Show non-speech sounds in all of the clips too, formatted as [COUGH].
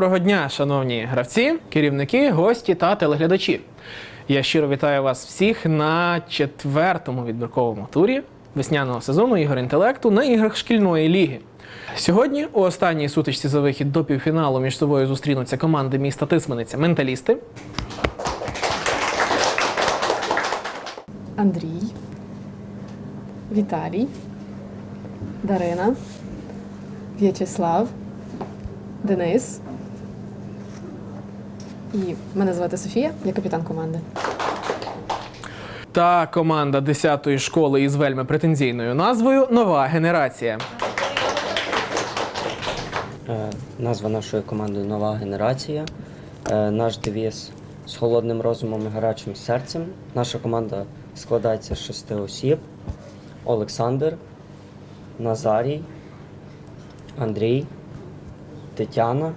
Доброго дня, шановні гравці, керівники, гості та телеглядачі. Я щиро вітаю вас всіх на четвертому відбірковому турі весняного сезону ігор інтелекту на іграх шкільної ліги. Сьогодні у останній сутичці за вихід до півфіналу між собою зустрінуться команди міста Тисмениця Менталісти Андрій, Віталій, Дарина, В'ячеслав, Денис. І мене звати Софія, я капітан команди. та команда 10-ї школи із вельми претензійною назвою Нова генерація. Е, Назва нашої команди Нова генерація. Е, Наш девіз з холодним розумом і гарячим серцем. Наша команда складається з шести осіб: Олександр, Назарій, Андрій, Тетяна,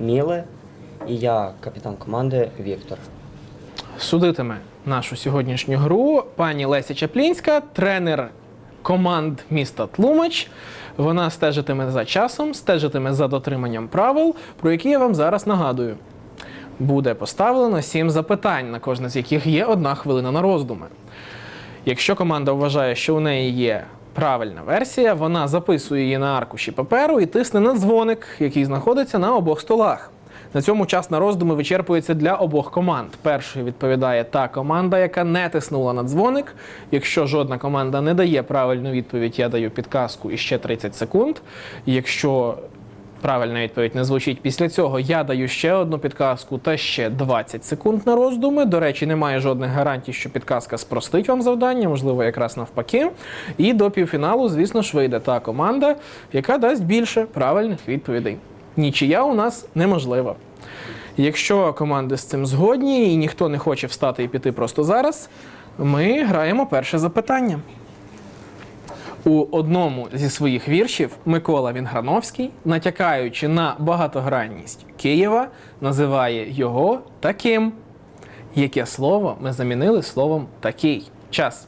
Міле і я, капітан команди Віктор. Судитиме нашу сьогоднішню гру пані Леся Чаплінська, тренер команд міста Тлумач. Вона стежитиме за часом, стежитиме за дотриманням правил, про які я вам зараз нагадую. Буде поставлено сім запитань, на кожне з яких є одна хвилина на роздуми. Якщо команда вважає, що у неї є правильна версія, вона записує її на аркуші паперу і тисне на дзвоник, який знаходиться на обох столах. На цьому час на роздуми вичерпується для обох команд. Першою відповідає та команда, яка не тиснула на дзвоник. Якщо жодна команда не дає правильну відповідь, я даю підказку і ще 30 секунд. Якщо правильна відповідь не звучить після цього, я даю ще одну підказку та ще 20 секунд на роздуми. До речі, немає жодних гарантій, що підказка спростить вам завдання, можливо, якраз навпаки. І до півфіналу, звісно ж, вийде та команда, яка дасть більше правильних відповідей. Нічия у нас неможлива. Якщо команди з цим згодні і ніхто не хоче встати і піти просто зараз, ми граємо перше запитання. У одному зі своїх віршів Микола Вінграновський, натякаючи на багатогранність Києва, називає його таким. Яке слово ми замінили словом такий? Час.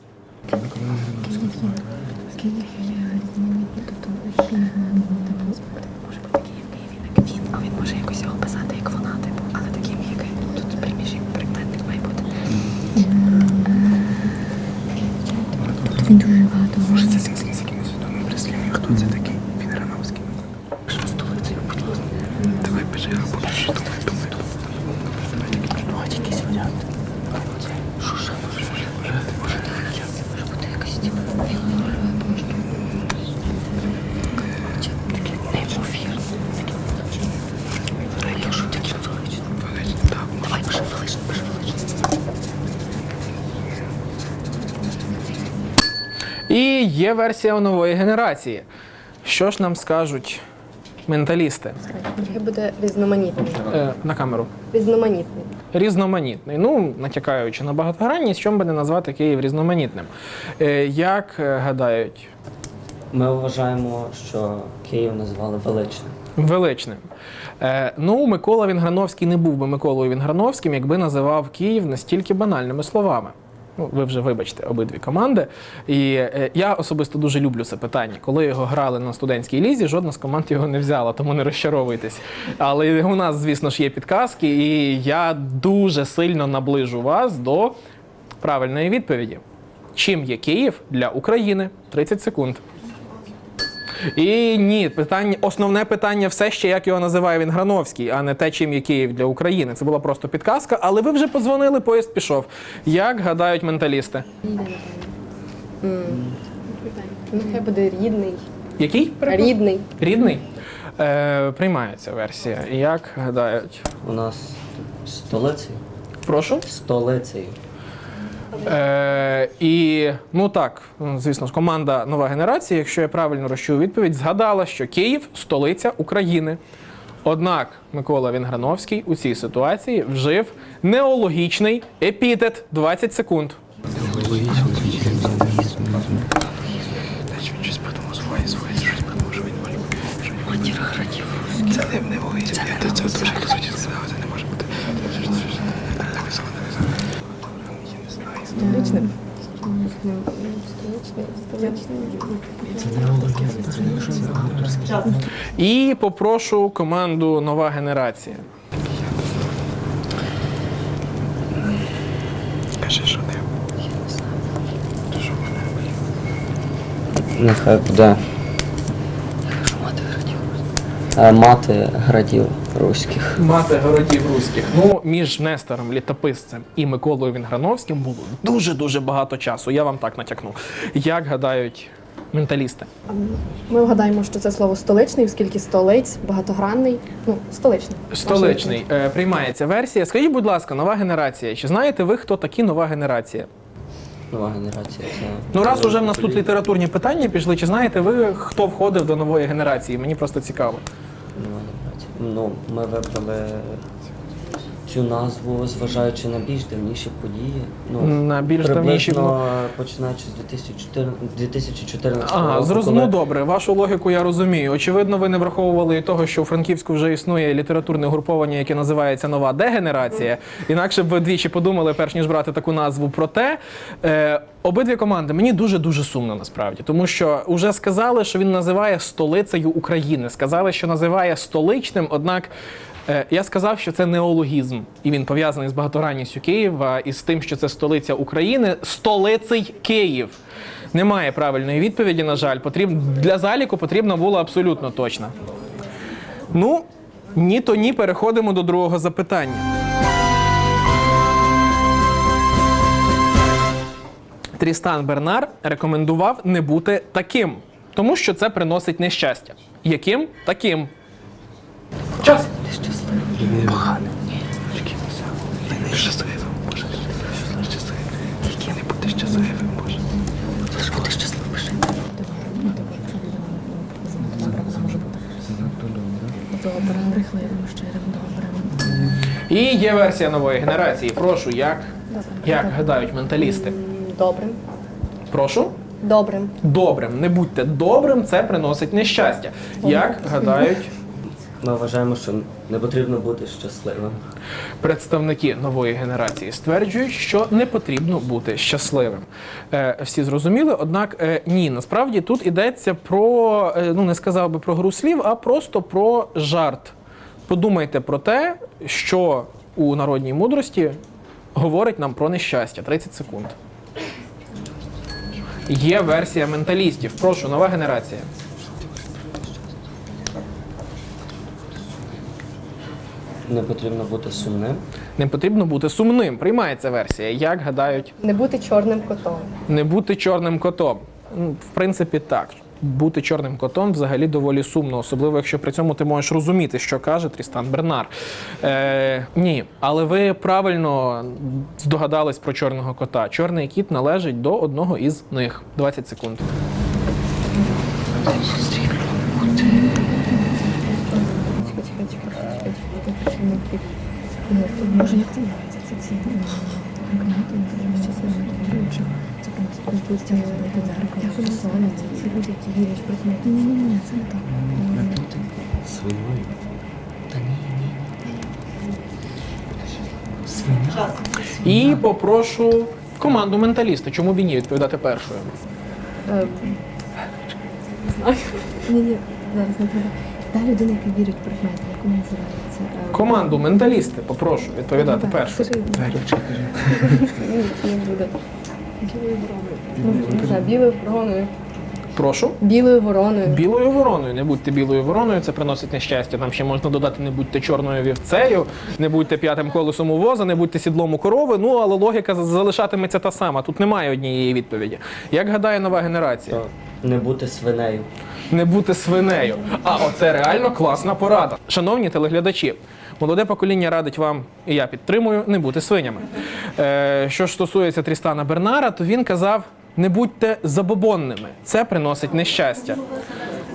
Він, а він може якось його писати, як вона, типу, але таким, як тут приміж, як прикметник має бути. Він дуже багато. Може, це зв'язано з якимось відомим прислів'ям. Хто це такий? Він Рановський. Що столицею, будь ласка. Давай пиши, або пиши, є версія нової генерації. Що ж нам скажуть менталісти Нехай буде різноманітний. е, на камеру? Різноманітний. Різноманітний. Ну, натякаючи на багатогранність, чому би не назвати Київ різноманітним. Е, як е, гадають, Ми вважаємо, що Київ назвали величним. величним. Е, ну, Микола Вінграновський не був би Миколою Вінграновським, якби називав Київ настільки банальними словами. Ну, ви вже вибачте обидві команди. І е, я особисто дуже люблю це питання. Коли його грали на студентській лізі, жодна з команд його не взяла, тому не розчаровуйтесь. Але у нас, звісно ж, є підказки, і я дуже сильно наближу вас до правильної відповіді. Чим є Київ для України? 30 секунд. І ні, питання, основне питання все ще, як його називає він Грановський, а не те, чим є Київ для України. Це була просто підказка, але ви вже подзвонили, поїзд пішов. Як гадають менталісти? Нехай буде рідний. Який? Рідний. Рідний? Е, приймається версія. Як гадають? У нас столицею. Прошу. Столицею. Е, і ну так, звісно команда нова генерація, якщо я правильно розчув відповідь, згадала, що Київ столиця України. Однак Микола Вінграновський у цій ситуації вжив неологічний епітет 20 секунд. Щось І попрошу команду Нова генерація. Кажи, що не. Нехай буде Що мати градів? е, мати градів руських. Мати городів руських. Ну, між Нестором Літописцем і Миколою Вінграновським було дуже-дуже багато часу. Я вам так натякну. Як гадають менталісти? Ми вгадаємо, що це слово столичний, оскільки столиць, багатогранний. Ну, столичний. Столичний е, приймається версія. Скажіть, будь ласка, нова генерація. Чи знаєте ви, хто такі нова генерація? Нова генерація це. Ну, раз уже в нас тут літературні питання пішли, чи знаєте ви, хто входив до нової генерації? Мені просто цікаво. Ну, ми вибрали цю назву, зважаючи на більш давніші події. Ну, На більш давніші. приблизно починаючи з 2014, 2014 Ага, року. зрозуміло коли- добре. Вашу логіку я розумію. Очевидно, ви не враховували і того, що у Франківську вже існує літературне угруповання, яке називається Нова дегенерація. Інакше б ви двічі подумали, перш ніж брати таку назву. Проте е, обидві команди мені дуже дуже сумно насправді, тому що вже сказали, що він називає столицею України. Сказали, що називає столичним, однак. Е, Я сказав, що це неологізм, і він пов'язаний з багатогранністю Києва і з тим, що це столиця України, столицей Київ. Немає правильної відповіді, на жаль. Потрібно для заліку потрібна була абсолютно точна. Ну, ні, то ні, переходимо до другого запитання. Трістан Бернар рекомендував не бути таким, тому що це приносить нещастя. Яким? Таким. Час. Поганий. Який Я не щасливим, Боже. Щасливим. Не бути щасливим, Боже. Ти щасливим. Добрим, брехливим, щирим, добрим. І є версія нової генерації. Прошу, як, як гадають менталісти. Добрим. Прошу. Добрим. Добрим. Не будьте добрим, це приносить нещастя. Як гадають Ми вважаємо, що не потрібно бути щасливим. представники нової генерації стверджують, що не потрібно бути щасливим. Е, всі зрозуміли, однак е, ні, насправді тут йдеться про, е, ну не сказав би про гру слів, а просто про жарт. Подумайте про те, що у народній мудрості говорить нам про нещастя. 30 секунд. Є версія менталістів. Прошу, нова генерація. Не потрібно бути сумним. Не потрібно бути сумним. Приймається версія. Як гадають Не бути чорним котом. Не бути чорним котом. Ну, В принципі, так. Бути чорним котом взагалі доволі сумно, особливо якщо при цьому ти можеш розуміти, що каже Трістан Бернар. Е, ні, але ви правильно здогадались про чорного кота. Чорний кіт належить до одного із них. 20 секунд. Може, як це називається? Це ці Ці люди, які вірять в прикмети. Ні, ні, ні, це не так. Свиною. Та ні, ні, ні. Свиня. І попрошу команду менталіста. Чому б і ні відповідати першою? Е, Ні, ні, зараз не треба. Та людина, яка вірить в прикмети, як вона називається? Е, Команду менталісти, попрошу відповідати першою. скажи. Двері вчи, кажи. Ні, це не буде. Білою вороною. Ну, не знаю, білою вороною. Прошу. Білою вороною. Білою вороною, не будьте білою вороною, це приносить нещастя. Там ще можна додати не будьте чорною вівцею, не будьте п'ятим колесом у воза, не будьте сідлом у корови. Ну але логіка залишатиметься та сама. Тут немає однієї відповіді. Як гадає нова генерація? Не бути свинею. Не бути свинею. А оце реально класна порада. Шановні телеглядачі, молоде покоління радить вам, і я підтримую, не бути свинями. Е, що ж стосується Трістана Бернара, то він казав: не будьте забобонними, це приносить нещастя.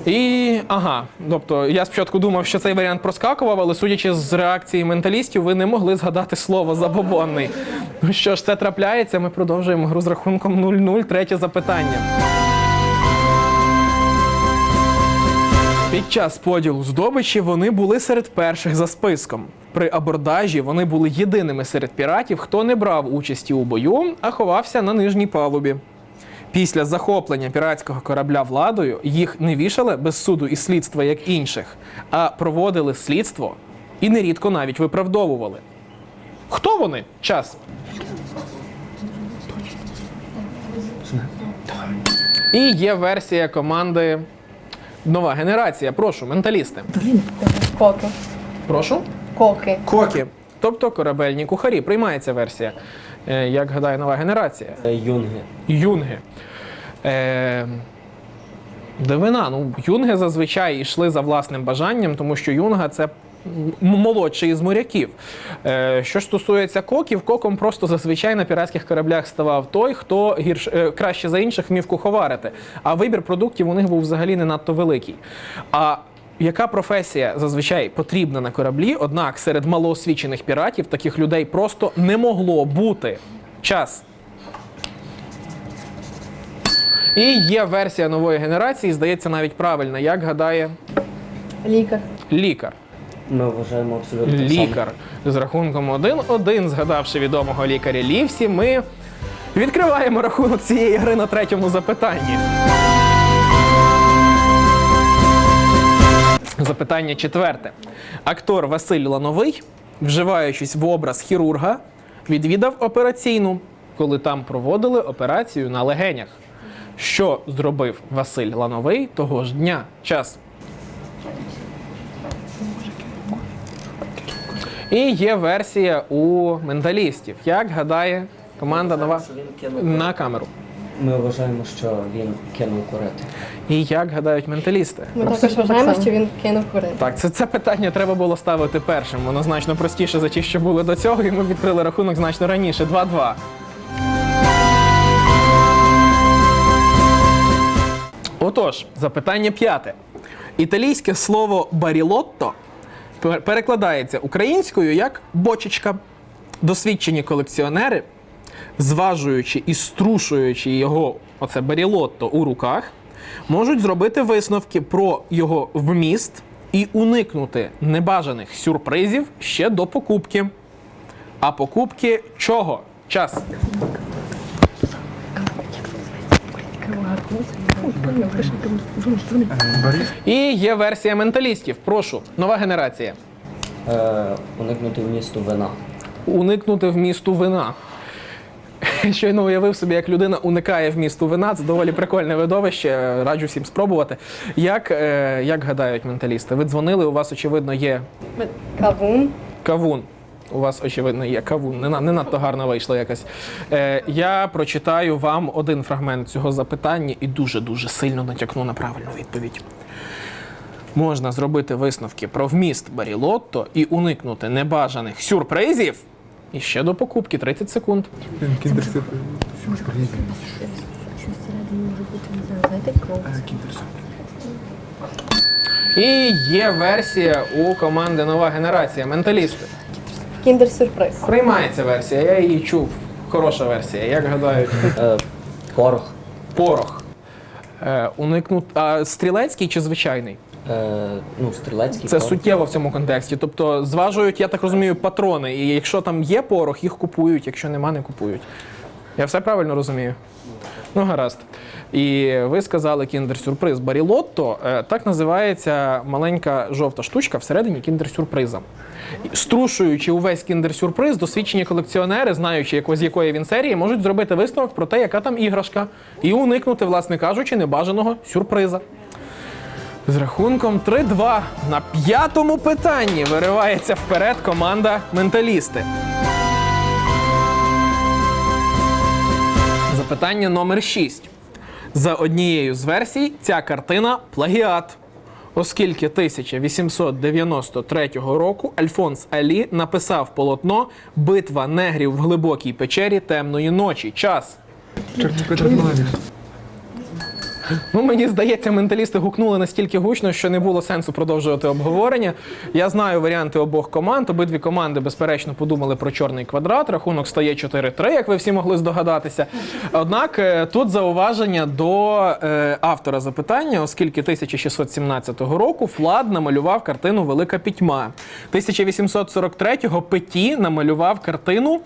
І ага, тобто я спочатку думав, що цей варіант проскакував, але судячи з реакції менталістів, ви не могли згадати слово забобонний. Ну що ж, це трапляється. Ми продовжуємо гру з рахунком 0-0. Третє запитання. Під час поділу здобичі вони були серед перших за списком. При абордажі вони були єдиними серед піратів, хто не брав участі у бою, а ховався на нижній палубі. Після захоплення піратського корабля владою їх не вішали без суду і слідства, як інших, а проводили слідство і нерідко навіть виправдовували. Хто вони? Час. І є версія команди Нова генерація. Прошу, менталісти. Коки. Прошу. Коки. Коки. Тобто корабельні кухарі. Приймається версія. Е, Як гадає нова генерація? Е, Юнги. Юнги. Е, дивина. Ну, юнги зазвичай йшли за власним бажанням, тому що юнга це молодший із моряків. Е, що ж стосується коків, коком просто зазвичай на піратських кораблях ставав той, хто гірш, е, краще за інших вмів куховарити. А вибір продуктів у них був взагалі не надто великий. А яка професія зазвичай потрібна на кораблі? Однак серед малоосвічених піратів таких людей просто не могло бути. Час. І є версія нової генерації, здається, навіть правильна. Як гадає Лікар. лікар. Ми вважаємо абсолютно. Лікар з рахунком 1-1, згадавши відомого лікаря Лівсі, ми відкриваємо рахунок цієї гри на третьому запитанні. Запитання четверте. Актор Василь Лановий, вживаючись в образ хірурга, відвідав операційну, коли там проводили операцію на легенях. Що зробив Василь Лановий того ж дня? Час. І є версія у менталістів. Як гадає команда нова на камеру? Ми вважаємо, що він кинув курити. І як гадають менталісти? Ми також вважаємо, що він кинув курити. Так, це, це питання треба було ставити першим. Воно значно простіше за ті, що були до цього, і ми відкрили рахунок значно раніше. 2-2. Отож, запитання п'яте. Італійське слово барілотто перекладається українською як бочечка. Досвідчені колекціонери, зважуючи і струшуючи його, оце барілотто у руках, можуть зробити висновки про його вміст і уникнути небажаних сюрпризів ще до покупки. А покупки чого? Час. І є версія менталістів. Прошу, нова генерація. Е, уникнути вмісту вина. Уникнути вмісту вина. [LAUGHS] Щойно уявив собі, як людина уникає вмісту вина. Це доволі прикольне видовище. Раджу всім спробувати. Як, е, як гадають менталісти? Ви дзвонили, у вас, очевидно, є Кавун. кавун. У вас, очевидно, є кавун. Не, не надто гарно вийшло якось. Е, я прочитаю вам один фрагмент цього запитання і дуже-дуже сильно натякну на правильну відповідь. Можна зробити висновки про вміст барілотто і уникнути небажаних сюрпризів. І ще до покупки 30 секунд. І є версія у команди Нова генерація. Менталісти. Кіндер-сюрприз. Приймається версія, я її чув. Хороша версія. Як гадають? Е, порох. Порох. Е, уникнути. А стрілецький чи звичайний? Е, ну, стрілецький Це порох. суттєво в цьому контексті. Тобто зважують, я так розумію, патрони. І якщо там є порох, їх купують, якщо нема, не купують. Я все правильно розумію? Ну, гаразд. І ви сказали кіндер-сюрприз. Барілотто е, так називається маленька жовта штучка всередині кіндер-сюрприза. Струшуючи увесь кіндер-сюрприз, досвідчені колекціонери, знаючи з якої він серії, можуть зробити висновок про те, яка там іграшка, і уникнути, власне кажучи, небажаного сюрприза. З рахунком 3-2 на п'ятому питанні виривається вперед команда Менталісти. Запитання номер 6. За однією з версій, ця картина плагіат. Оскільки 1893 року Альфонс Алі написав полотно Битва негрів в глибокій печері темної ночі. Час. Ну, мені здається, менталісти гукнули настільки гучно, що не було сенсу продовжувати обговорення. Я знаю варіанти обох команд. Обидві команди, безперечно, подумали про чорний квадрат. Рахунок стає 4-3, як ви всі могли здогадатися. Однак е, тут зауваження до е, автора запитання, оскільки 1617 року Флад намалював картину Велика пітьма. 1843-го Петі намалював картину,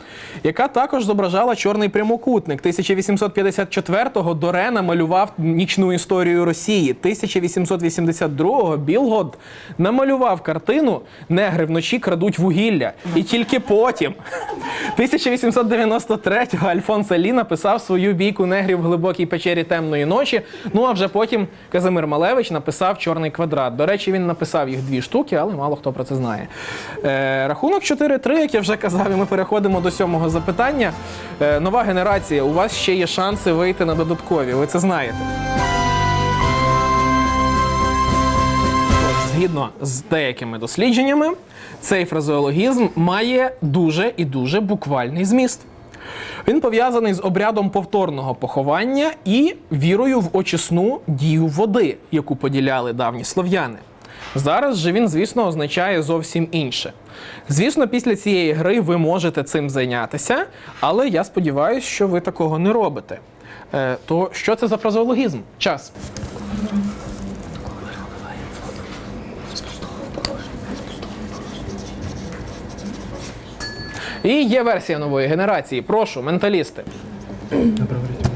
яка також зображала чорний прямокутник. 1854-го Доре намалював нічну історію Росії. 1882-го Білгод намалював картину Негри вночі крадуть вугілля. І тільки потім, 1893-го Альфонс Алі написав свою бійку негрів в глибокій печері темної ночі. Ну а вже потім Казимир Малевич написав Чорний квадрат. До речі, він написав їх дві штуки, але мало хто про це знає. Е, рахунок 4-3, як я вже казав, і ми переходимо до сьомого запитання. Е, нова генерація, у вас ще є шанси вийти на додаткові. Ви це знаєте. Згідно з деякими дослідженнями, цей фразеологізм має дуже і дуже буквальний зміст. Він пов'язаний з обрядом повторного поховання і вірою в очисну дію води, яку поділяли давні слов'яни. Зараз же він, звісно, означає зовсім інше. Звісно, після цієї гри ви можете цим зайнятися, але я сподіваюся, що ви такого не робите. Е, то що це за фразеологізм? Час. І є версія нової генерації. Прошу, менталісти.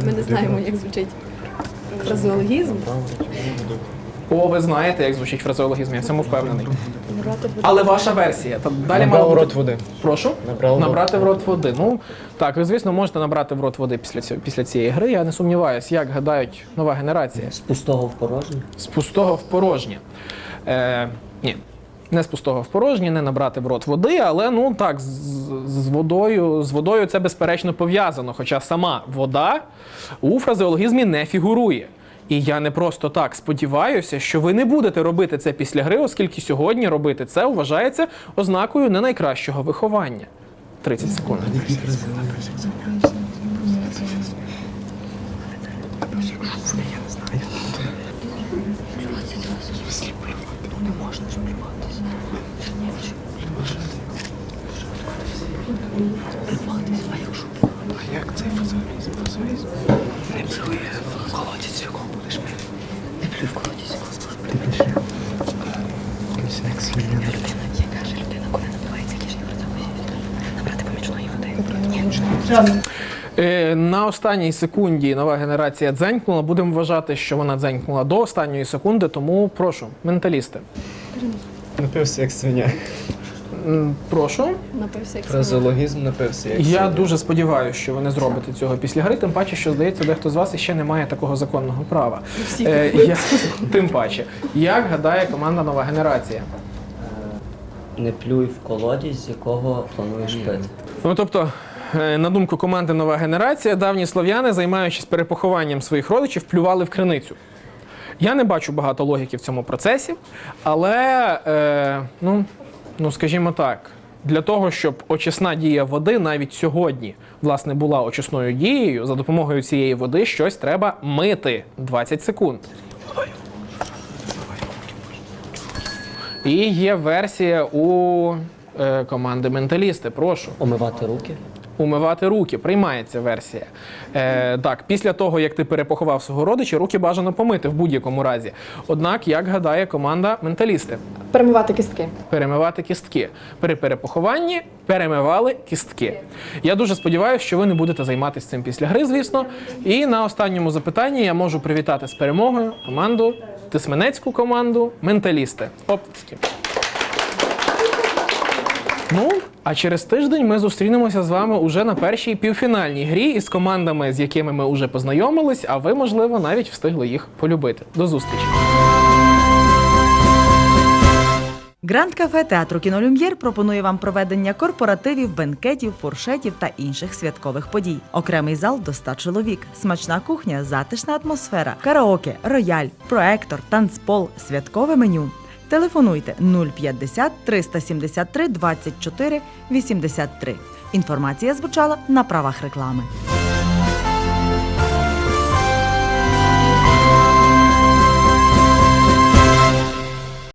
Ми не знаємо, як звучить фразеологізм. О, ви знаєте, як звучить фразеологізм, я в цьому впевнений. Але ваша версія. Та далі Набрав мало у бути- рот води. Прошу Набрав набрати в рот води. Ну так, ви звісно можете набрати в рот води після цього після цієї гри. Я не сумніваюся, як гадають нова генерація. З пустого в порожнє. З пустого в порожнє. Е, ні. Не з пустого в порожнє, не набрати в рот води, але ну так, з, з водою, з водою це безперечно пов'язано. Хоча сама вода у фразеологізмі не фігурує. І я не просто так сподіваюся, що ви не будете робити це після гри, оскільки сьогодні робити це вважається ознакою не найкращого виховання. 30 секунд. А як цей фазовізм? Фазовізм не плює в колодязь, в якому будеш пити. Не плюй в колодязь, в якому будеш пити. Ти пиши. Якийсь екс-легіонер. Яка ж людина, коли напивається кишні набрати помічної води? Е, на останній секунді нова генерація дзенькнула. Будемо вважати, що вона дзенькнула до останньої секунди, тому прошу, менталісти. Напився як свиня. М, Прошу. Напився як. Фразеологізм напився як Я дуже сподіваюся, що ви не зробите цього після гри, тим паче, що здається, дехто з вас іще не має такого законного права. Всі Е, я, тим паче, як гадає команда нова генерація? Не плюй в колодязь, з якого плануєш пити. Ну тобто, е, на думку команди Нова генерація, давні слов'яни, займаючись перепохованням своїх родичів, плювали в криницю. Я не бачу багато логіки в цьому процесі, але е, ну, ну скажімо так. Для того, щоб очисна дія води навіть сьогодні власне була очисною дією, за допомогою цієї води щось треба мити 20 секунд. І є версія у е, команди менталісти. Прошу. Омивати руки. Умивати руки, приймається версія. Е, так, після того, як ти перепоховав свого родича, руки бажано помити в будь-якому разі. Однак, як гадає команда менталісти, Перемивати кістки. перемивати кістки. При перепохованні перемивали кістки. Я дуже сподіваюся, що ви не будете займатися цим після гри, звісно. І на останньому запитанні я можу привітати з перемогою команду, тисменецьку команду, менталісти. Оплески. Ну, а через тиждень ми зустрінемося з вами уже на першій півфінальній грі із командами, з якими ми вже познайомились, а ви, можливо, навіть встигли їх полюбити. До зустрічі! Гранд кафе театру Кінолюм'єр пропонує вам проведення корпоративів, бенкетів, фуршетів та інших святкових подій. Окремий зал до 100 чоловік, смачна кухня, затишна атмосфера, караоке, рояль, проектор, танцпол, святкове меню. Телефонуйте 050 373 24 83. Інформація звучала на правах реклами.